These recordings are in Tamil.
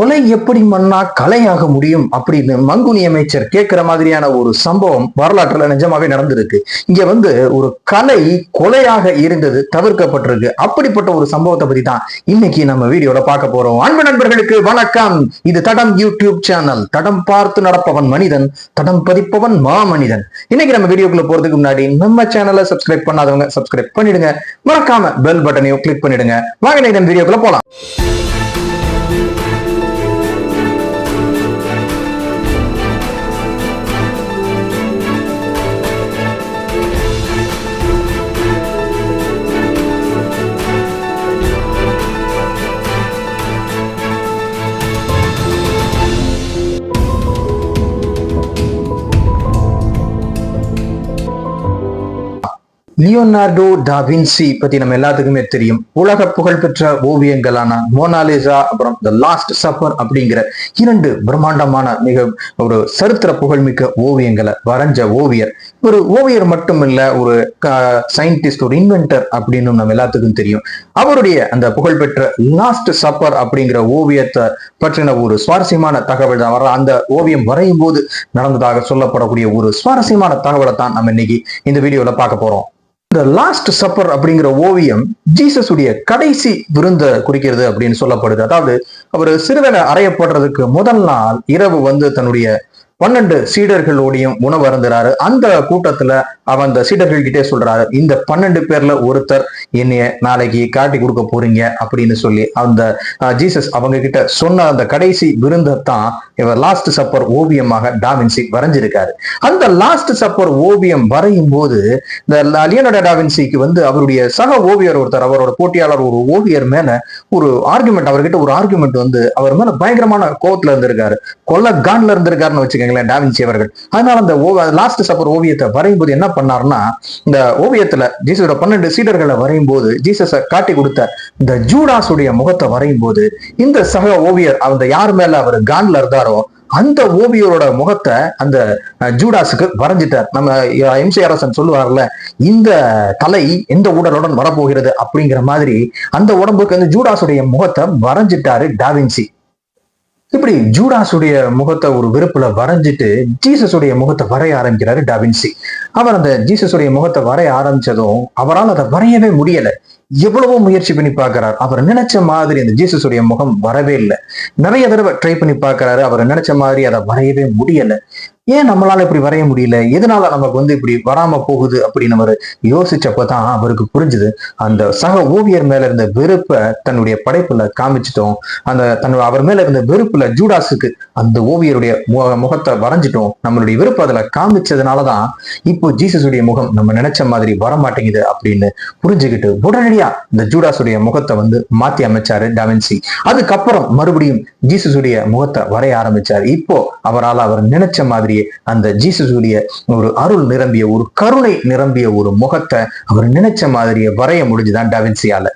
கொலை எப்படி மண்ணா கலையாக முடியும் அப்படின்னு மங்குனி அமைச்சர் கேட்கிற மாதிரியான ஒரு சம்பவம் வரலாற்றுல நிஜமாவே நடந்திருக்கு. இங்க வந்து ஒரு கலை கொலையாக இருந்தது தவிர்க்கப்பட்டிருக்கு. அப்படிப்பட்ட ஒரு சம்பவத்தை பத்தி தான் இன்னைக்கு நம்ம வீடியோல பார்க்க போறோம். அன்பு நண்பர்களுக்கு வணக்கம். இது தடம் யூடியூப் சேனல். தடம் பார்த்து நடப்பவன் மனிதன் தடம் பதிப்பவன் மா மனிதன் இன்னைக்கு நம்ம வீடியோக்குள்ள போறதுக்கு முன்னாடி நம்ம சேனலை சப்ஸ்கிரைப் பண்ணாதவங்க சப்ஸ்கிரைப் பண்ணிடுங்க. மறக்காம பெல் பட்டனையும் கிளிக் பண்ணிடுங்க. வாங்க நம்ம வீடியோக்குள்ள போலாம். லியோனார்டோ டாவின்சி பத்தி நம்ம எல்லாத்துக்குமே தெரியும். உலக புகழ்பெற்ற ஓவியங்களான மோனாலிசா அப்புறம் த லாஸ்ட் சப்பர் அப்படிங்கிற இரண்டு பிரம்மாண்டமான மிக ஒரு சரித்திர புகழ்மிக்க ஓவியங்களை வரைஞ்ச ஓவியர். ஒரு ஓவியர் மட்டும் இல்ல ஒரு சயின்டிஸ்ட் ஒரு இன்வென்டர் அப்படின்னு நம்ம எல்லாத்துக்கும் தெரியும். அவருடைய அந்த புகழ்பெற்ற லாஸ்ட் சப்பர் அப்படிங்கிற ஓவியத்தை பற்றின ஒரு சுவாரஸ்யமான தகவல் தான். வர அந்த ஓவியம் வரையும் போது நடந்ததாக சொல்லப்படக்கூடிய ஒரு சுவாரஸ்யமான தகவலை தான் நம்ம இன்னைக்கு இந்த வீடியோல பார்க்க போறோம். இந்த லாஸ்ட் சப்பர் அப்படிங்கிற ஓவியம் ஜீசஸுடைய கடைசி விருந்த குறிக்கிறது அப்படின்னு சொல்லப்படுது. அதாவது அவர் சிறுவனை அறையப்படுறதுக்கு முதல் நாள் இரவு வந்து தன்னுடைய பன்னெண்டு சீடர்களோடையும் உணவு அருந்துறாரு அந்த கூட்டத்துல அவன் அந்த சீடர்கள் கிட்டே சொல்றாரு இந்த பன்னெண்டு பேர்ல ஒருத்தர் என்னைய நாளைக்கு காட்டி கொடுக்க போறீங்க அப்படின்னு சொல்லி அந்த ஜீசஸ் அவங்க கிட்ட சொன்ன அந்த கடைசி விருந்தத்தான் இவர் லாஸ்ட் சப்பர் ஓவியமாக டாவின்சி வரைஞ்சிருக்காரு. அந்த லாஸ்ட் சப்பர் ஓவியம் வரையும் போது இந்த லியோனடா டாவின்சிக்கு வந்து அவருடைய சக ஓவியர் ஒருத்தர் அவரோட போட்டியாளர் ஒரு ஓவியர் மேல ஒரு ஆர்குமெண்ட் அவர்கிட்ட ஒரு ஆர்குமெண்ட் வந்து அவர் மேல பயங்கரமான கோவத்துல இருந்திருக்காரு. கொல்ல கான்ல இருந்திருக்காருன்னு வச்சுக்கோங்களேன் டாவின்சி அவர்கள். அதனால அந்த லாஸ்ட் சப்பர் ஓவியத்தை வரையும் போது என்ன பண்ணாருன்னா இந்த ஓவியத்துல ஜீசஸோட பன்னெண்டு சீடர்களை வரையும் போது ஜீசஸ காட்டி கொடுத்த இந்த ஜூடாஸுடைய முகத்தை வரையும் போது இந்த சக ஓவியர் அந்த யார் மேல அவர் கான்ல இருந்தாரோ அந்த ஓவியரோட முகத்தை அந்த ஜூடாஸுக்கு வரைஞ்சிட்டார். நம்ம எம்சி அரசன் சொல்லுவார்ல இந்த தலை எந்த உடலுடன் வரப்போகிறது அப்படிங்கிற மாதிரி அந்த உடம்புக்கு அந்த ஜூடாஸுடைய முகத்தை வரைஞ்சிட்டாரு டாவின்சி. இப்படி ஜூடாஸுடைய முகத்தை ஒரு வெறுப்புல வரைஞ்சிட்டு ஜீசஸுடைய முகத்தை வரைய ஆரம்பிக்கிறாரு டாவின்சி அவர் அந்த ஜீசஸுடைய முகத்தை வரைய ஆரம்பிச்சதும் அவரால் அதை வரையவே முடியல. எவ்வளவோ முயற்சி பண்ணி பார்க்கிறார். அவர் நினைச்ச மாதிரி அந்த ஜீசஸுடைய முகம் வரவே இல்லை. நிறைய தடவை ட்ரை பண்ணி பார்க்கிறாரு. அவர் நினைச்ச மாதிரி அதை வரையவே முடியல. ஏன் நம்மளால இப்படி வரைய முடியல? எதனால நமக்கு வந்து இப்படி வராம போகுது அப்படின்னு அவர் யோசிச்சப்பதான் அவருக்கு புரிஞ்சுது. அந்த சக ஓவியர் மேல இருந்த வெறுப்பை தன்னுடைய படைப்புல காமிச்சிட்டோம். அந்த தன்னோட அவர் மேல இருந்த வெறுப்புல ஜூடாஸுக்கு அந்த ஓவியருடைய முகத்தை வரைஞ்சிட்டோம். நம்மளுடைய வெறுப்பு அதுல காமிச்சதுனாலதான் இப்போ ஜீசஸுடைய முகம் நம்ம நினைச்ச மாதிரி வர மாட்டேங்குது அப்படின்னு புரிஞ்சுக்கிட்டு உடனடியா இந்த ஜூடாஸுடைய முகத்தை வந்து மாத்தி அமைச்சாரு டாவின்சி அதுக்கப்புறம் மறுபடியும் ஜீசஸுடைய முகத்தை வரைய ஆரம்பிச்சாரு. இப்போ அவரால் அவர் நினைச்ச மாதிரியே அந்த ஜீசஸுடைய ஒரு அருள் நிரம்பிய ஒரு கருணை நிரம்பிய ஒரு முகத்தை அவர் நினைச்ச மாதிரியே வரைய முடிஞ்சுதான் டாவின்சியால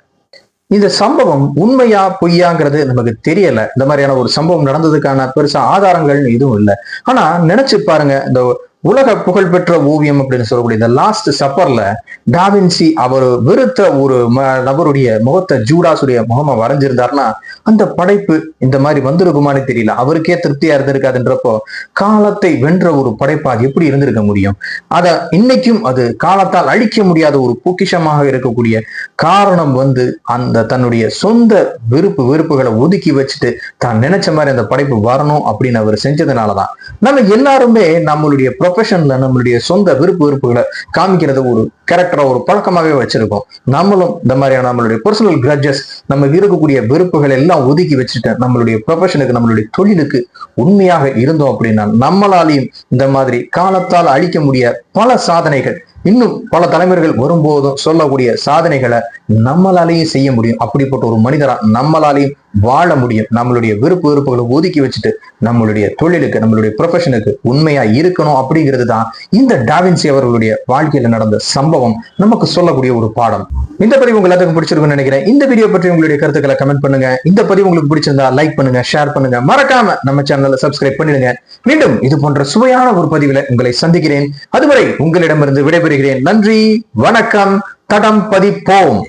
இந்த சம்பவம் உண்மையா பொய்யாங்கிறது நமக்கு தெரியல. இந்த மாதிரியான ஒரு சம்பவம் நடந்ததுக்கான பெருசா ஆதாரங்கள் எதுவும் இல்லை. ஆனா நினைச்சு பாருங்க இந்த உலக புகழ்பெற்ற ஓவியம் அப்படின்னு சொல்லக்கூடிய இந்த லாஸ்ட் சப்பர்ல டாவின்சி அவர் வெறுத்த ஒரு நபருடைய முகத்தை ஜூடாஸுடைய முகமா வரைஞ்சிருந்தாருன்னா அந்த படைப்பு இந்த மாதிரி வந்திருக்குமான்னு தெரியல. அவருக்கே திருப்தியா இருந்திருக்காதுன்றப்போ காலத்தை வென்ற ஒரு படைப்பு அது எப்படி இருந்திருக்க முடியும்? அத இன்னைக்கும் அது காலத்தால் அழிக்க முடியாத ஒரு பொக்கிஷமாக இருக்கக்கூடிய காரணம் வந்து அந்த தன்னுடைய சொந்த விருப்பு வெறுப்புகளை ஒதுக்கி வச்சுட்டு தான் நினைச்ச மாதிரி அந்த படைப்பு வரணும் அப்படின்னு அவர் செஞ்சதுனாலதான். நம்ம எல்லாருமே நம்மளுடைய ப்ரொஃபஷன்ல நம்மளுடைய சொந்த விருப்பு விருப்புகளை காமிக்கிறத ஒரு கேரக்டரா ஒரு பழக்கமாகவே வச்சிருக்கோம். நம்மளும் இந்த மாதிரியான நம்மளுடைய பர்சனல் கிரட்ஜஸ் நமக்கு இருக்கக்கூடிய வெறுப்புகள் எல்லாம் ஒதுக்கி வச்சுட்டு நம்மளுடைய ப்ரொஃபஷனுக்கு நம்மளுடைய தொழிலுக்கு உண்மையாக இருந்தோம் அப்படின்னா நம்மளாலையும் இந்த மாதிரி காலத்தால் அழிக்க முடிய பல சாதனைகள் இன்னும் பல தலைமுறைகள் வரும்போதும் சொல்லக்கூடிய சாதனைகளை நம்மளாலேயும் செய்ய முடியும். அப்படிப்பட்ட ஒரு மனிதரா நம்மளாலேயும் வாழ முடியும். நம்மளுடைய விருப்பு விருப்புகளை ஒதுக்கி வச்சுட்டு நம்மளுடைய தொழிலுக்கு நம்மளுடைய ப்ரொஃபஷனுக்கு உண்மையா இருக்கணும் அப்படிங்கிறது தான் இந்த டாவின்சி அவர்களுடைய வாழ்க்கையில நடந்த சம்பவம். நமக்கு சொல்லக்கூடிய ஒரு பாடம். இந்த பதிவு உங்க எல்லாத்துக்கும் பிடிச்சிருக்கும்னு நினைக்கிறேன். இந்த வீடியோ பற்றி உங்களுடைய கருத்துக்களை கமெண்ட் பண்ணுங்க. இந்த பதிவு உங்களுக்கு பிடிச்சிருந்தா லைக் பண்ணுங்க ஷேர் பண்ணுங்க. மறக்காம நம்ம சேனலை சப்ஸ்கிரைப் பண்ணிடுங்க. மீண்டும் இது போன்ற சுவையான ஒரு பதிவுல உங்களை சந்திக்கிறேன். அதுவரை உங்களிடமிருந்து விடைபெறுகிறேன். நன்றி வணக்கம் தடம் பதிப்போம்.